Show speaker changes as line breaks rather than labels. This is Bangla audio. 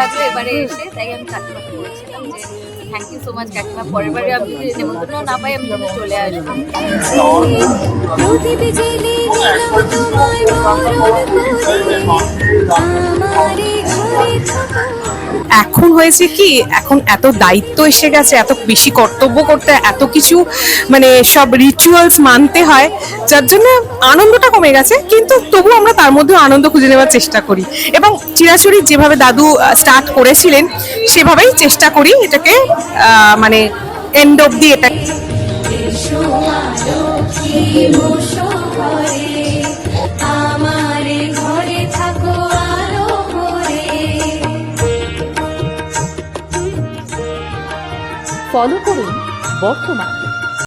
লাগল এবারে এসে, তাই আমি কাকিমাকে বলেছিলাম যে থ্যাংক ইউ সো মাচ কাকিমা। পরের বারে আমি যদি নেমন্তন্ন না পাই, আমি যখন চলে আসব।
আমারে
এখন হয়েছে কি, এখন এত দায়িত্ব এসে গেছে, এত বেশি কর্তব্য করতে, এত কিছু মানে সব রিচুয়ালস মানতে হয়, যার জন্য আনন্দটা কমে গেছে, কিন্তু তবু আমরা তার মধ্যে আনন্দ খুঁজে নেওয়ার চেষ্টা করি। এবং চিরাচুরি যেভাবে দাদু স্টার্ট করেছিলেন, সেভাবেই চেষ্টা করি এটাকে মানে এন্ড অব দি এটা
আমারে ঘরে
ফলো করুন বর্তমান।